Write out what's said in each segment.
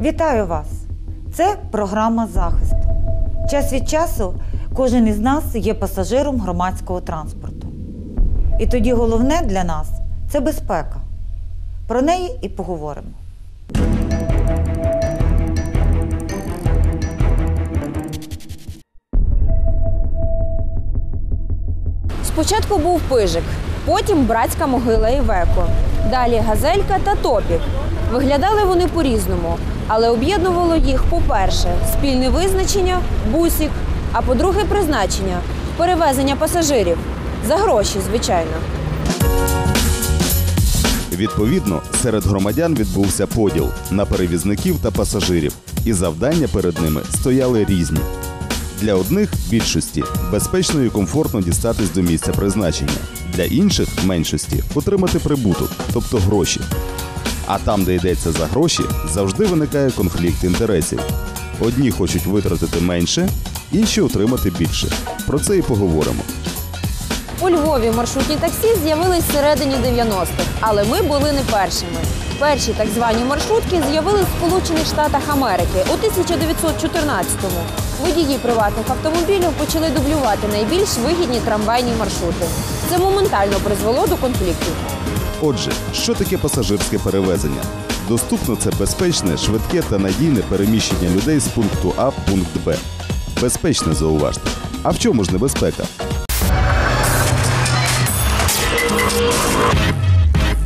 Вітаю вас! Це програма захисту. Час від часу кожен із нас є пасажиром громадського транспорту. І тоді головне для нас це безпека. Про неї і поговоримо. Спочатку був пижик, потім братська могила Івеко, далі газелька та топік. Виглядали вони по-різному, але об'єднувало їх, по-перше, спільне визначення бусік, а по-друге, призначення перевезення пасажирів за гроші, звичайно. Відповідно, серед громадян відбувся поділ на перевізників та пасажирів, і завдання перед ними стояли різні. Для одних більшості безпечно і комфортно дістатись до місця призначення, для інших меншості отримати прибуток, тобто гроші. А там, де йдеться за гроші, завжди виникає конфлікт інтересів. Одні хочуть витратити менше, інші отримати більше. Про це і поговоримо. У Львові маршрутні таксі з'явились всередині 90-х, але ми були не першими. Перші так звані маршрутки з'явились в Сполучених Штатах Америки у 1914-му. Водії приватних автомобілів почали дублювати найбільш вигідні трамвайні маршрути. Це моментально призвело до конфліктів. Отже, що таке пасажирське перевезення? Доступно це безпечне, швидке та надійне переміщення людей з пункту А в пункт Б. Безпечне зауважте. А в чому ж небезпека?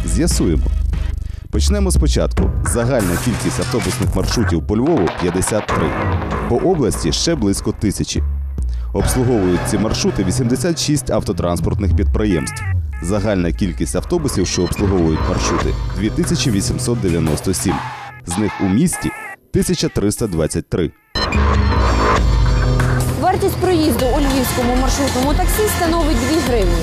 З'ясуємо. Почнемо спочатку. Загальна кількість автобусних маршрутів по Львову 53. По області ще близько тисячі. Обслуговують ці маршрути 86 автотранспортних підприємств. Загальна кількість автобусів, що обслуговують маршрути 2897. З них у місті 1323. Вартість проїзду у львівському маршрутному таксі становить 2 гривні.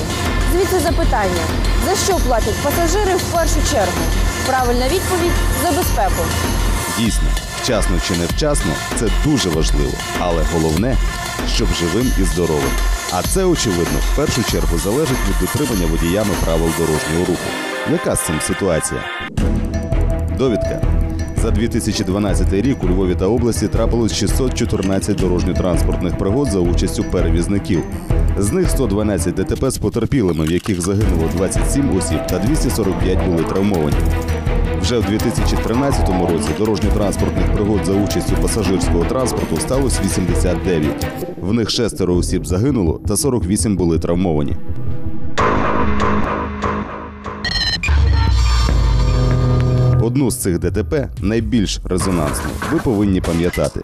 Звідси запитання: за що платять пасажири в першу чергу? Правильна відповідь за безпеку. Дійсно, вчасно чи невчасно це дуже важливо, але головне, щоб живим і здоровим. А це, очевидно, в першу чергу залежить від дотримання водіями правил дорожнього руху. Яка з цим ситуація? Довідка. За 2012 рік у Львові та області трапилось 614 дорожньо-транспортних пригод за участю перевізників. З них 112 ДТП з потерпілими, в яких загинуло 27 осіб та 245 були травмовані. Вже в 2013 році дорожньо-транспортних пригод за участю пасажирського транспорту сталося 89. В них шестеро осіб загинуло та 48 були травмовані. Одну з цих ДТП, найбільш резонансну, ви повинні пам'ятати.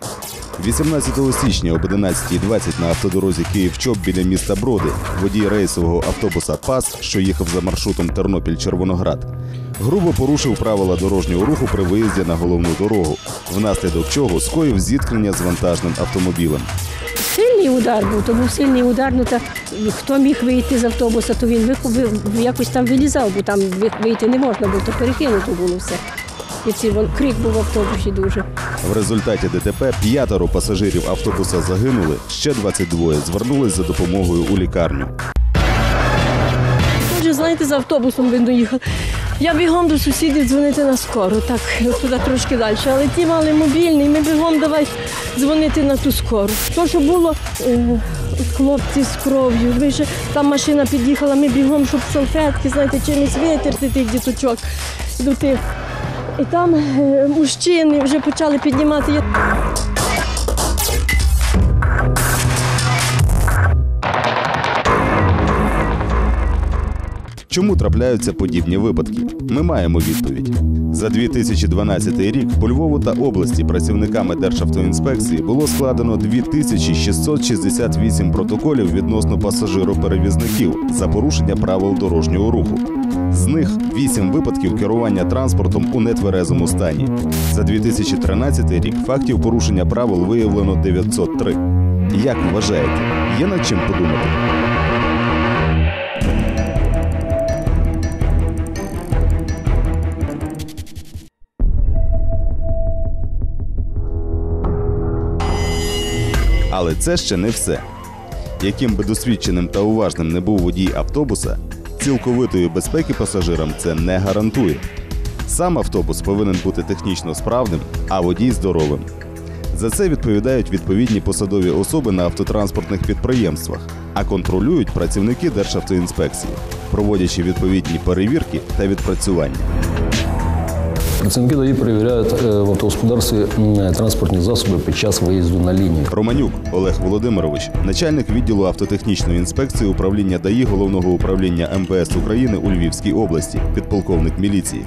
18 січня об 11.20 на автодорозі Київ-Чоп біля міста Броди водій рейсового автобуса ПАС, що їхав за маршрутом Тернопіль-Червоноград, грубо порушив правила дорожнього руху при виїзді на головну дорогу, внаслідок чого скоїв зіткнення з вантажним автомобілем. Сильний удар був, то був сильний удар. Ну та хто міг вийти з автобуса, то він якось там вилізав, бо там вийти не можна було, то перекинуто було все. І ці вон крик був в автобусі дуже. В результаті ДТП п'ятеро пасажирів автобуса загинули, ще 22 звернулись за допомогою у лікарню. Знаєте, з автобусом він доїхав. Я бігом до сусідів дзвонити на скору, так туди трошки далі. Але ті мали мобільний, ми бігом давай дзвонити на ту скору. То, що було хлопці з кров'ю. Ми ще там машина під'їхала, ми бігом, щоб салфетки, знаєте, чимось витерти тих діточок до тих. І там е, мужчини вже почали піднімати. Чому трапляються подібні випадки? Ми маємо відповідь. За 2012 рік по Львову та області працівниками Державтоінспекції було складено 2668 протоколів відносно пасажироперевізників за порушення правил дорожнього руху. З них 8 випадків керування транспортом у нетверезому стані. За 2013 рік фактів порушення правил виявлено 903. Як вважаєте, є над чим подумати? Але це ще не все. Яким би досвідченим та уважним не був водій автобуса, цілковитої безпеки пасажирам це не гарантує. Сам автобус повинен бути технічно справним, а водій здоровим. За це відповідають відповідні посадові особи на автотранспортних підприємствах, а контролюють працівники Державтоінспекції, проводячи відповідні перевірки та відпрацювання. Працівники ДАІ перевіряють е, в автогосподарстві транспортні засоби під час виїзду на лінію. Романюк Олег Володимирович, начальник відділу автотехнічної інспекції управління ДАІ головного управління МВС України у Львівській області, підполковник міліції.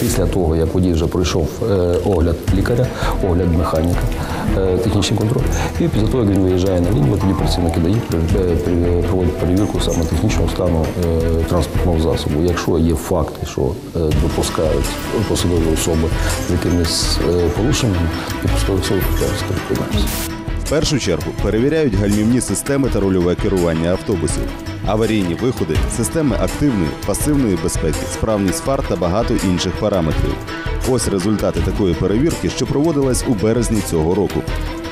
Після того, як водій вже пройшов е, огляд лікаря, огляд механіка, е, технічний контроль, і після того, як він виїжджає на лінію, тоді працівники при- е, проводять перевірку саме технічного стану транспортного засобу. Якщо є факти, що допускають посадові особи з якимись порушеннями, і посадові особи відповідальності. В першу чергу перевіряють гальмівні системи та рульове керування автобусів, аварійні виходи, системи активної, пасивної безпеки, справність фар та багато інших параметрів. Ось результати такої перевірки, що проводилась у березні цього року.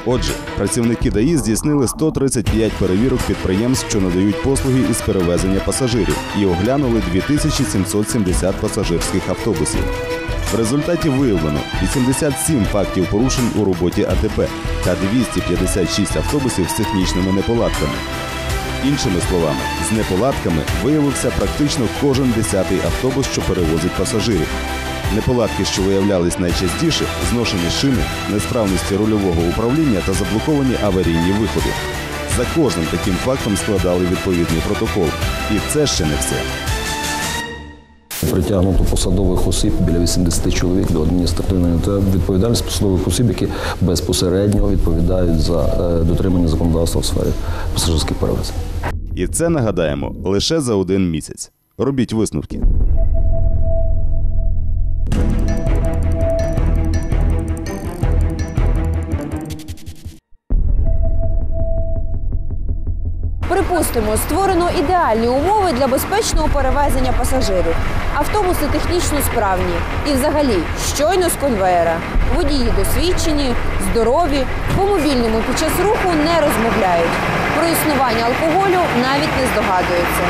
Отже, працівники ДАІ здійснили 135 перевірок підприємств, що надають послуги із перевезення пасажирів, і оглянули 2770 пасажирських автобусів. В результаті виявлено 87 фактів порушень у роботі АТП та 256 автобусів з технічними неполадками. Іншими словами, з неполадками виявився практично кожен десятий автобус, що перевозить пасажирів. Неполадки, що виявлялись найчастіше, зношені шини, несправності рульового управління та заблоковані аварійні виходи. За кожним таким фактом складали відповідний протокол. І це ще не все. Притягнуто посадових осіб біля 80 чоловік до адміністративної та відповідальності посадових осіб, які безпосередньо відповідають за е, дотримання законодавства в сфері пасажирських перевезень. І це нагадаємо лише за один місяць. Робіть висновки. Припустимо, створено ідеальні умови для безпечного перевезення пасажирів. Автобуси технічно справні і, взагалі, щойно з конвеєра. Водії досвідчені, здорові, по мобільному під час руху не розмовляють. Про існування алкоголю навіть не здогадуються.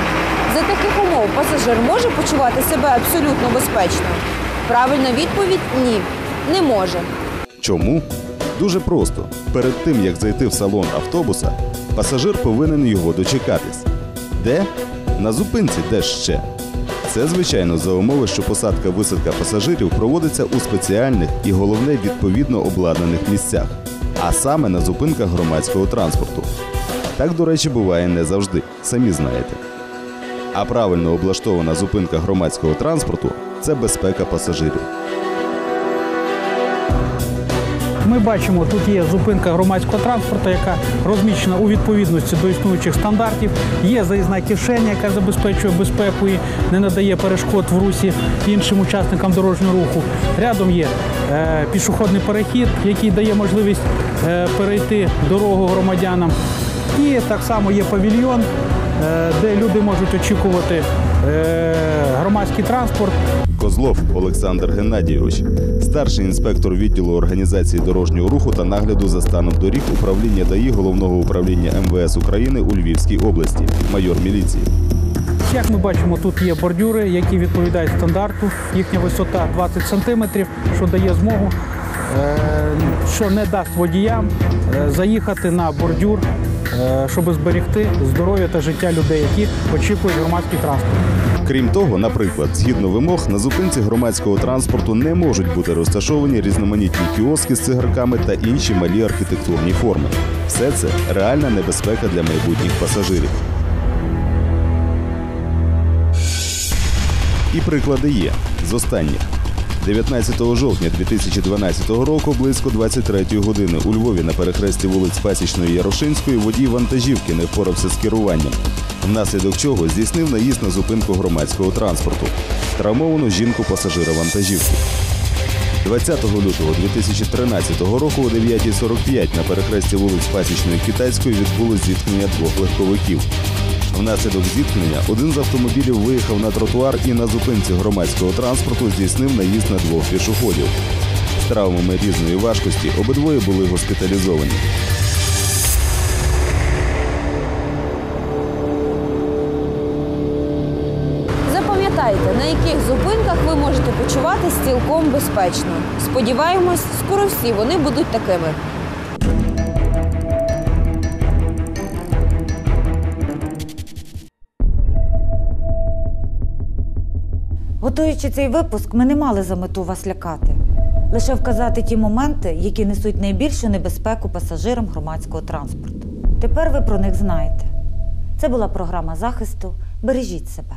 За таких умов пасажир може почувати себе абсолютно безпечно. Правильна відповідь ні, не може. Чому? Дуже просто. Перед тим як зайти в салон автобуса, пасажир повинен його дочекатись. Де? На зупинці, де ще. Це, звичайно, за умови, що посадка висадка пасажирів проводиться у спеціальних і головне відповідно обладнаних місцях, а саме на зупинках громадського транспорту. Так, до речі, буває не завжди, самі знаєте. А правильно облаштована зупинка громадського транспорту це безпека пасажирів. Бачимо, тут є зупинка громадського транспорту, яка розміщена у відповідності до існуючих стандартів. Є заїзна кишеня, яка забезпечує безпеку і не надає перешкод в русі іншим учасникам дорожнього руху. Рядом є е, пішохідний перехід, який дає можливість е, перейти дорогу громадянам. І так само є павільйон, е, де люди можуть очікувати е, громадський транспорт. Козлов Олександр Геннадійович, старший інспектор відділу організації дорожнього руху та нагляду за станом доріг управління ДАІ головного управління МВС України у Львівській області, майор міліції. Як ми бачимо, тут є бордюри, які відповідають стандарту. Їхня висота 20 см, що дає змогу, е, що не дасть водіям е, заїхати на бордюр, е, щоб зберегти здоров'я та життя людей, які очікують громадський транспорт. Крім того, наприклад, згідно вимог, на зупинці громадського транспорту не можуть бути розташовані різноманітні кіоски з цигарками та інші малі архітектурні форми. Все це реальна небезпека для майбутніх пасажирів. І приклади є з останніх. 19 жовтня 2012 року близько 23 години у Львові на перехресті вулиць Пасічної Ярошинської водій вантажівки не впорався з керуванням, внаслідок чого здійснив наїзд на зупинку громадського транспорту. Травмовану жінку пасажира вантажівки. 20 лютого 2013 року о 9.45 на перехресті вулиць Пасічної Китайської відбулось зіткнення двох легковиків. Внаслідок зіткнення один з автомобілів виїхав на тротуар і на зупинці громадського транспорту здійснив наїзд на двох пішоходів. З травмами різної важкості обидвоє були госпіталізовані. На зупинках ви можете почуватись цілком безпечно. Сподіваємось, скоро всі вони будуть такими. Готуючи цей випуск, ми не мали за мету вас лякати. Лише вказати ті моменти, які несуть найбільшу небезпеку пасажирам громадського транспорту. Тепер ви про них знаєте. Це була програма захисту. Бережіть себе.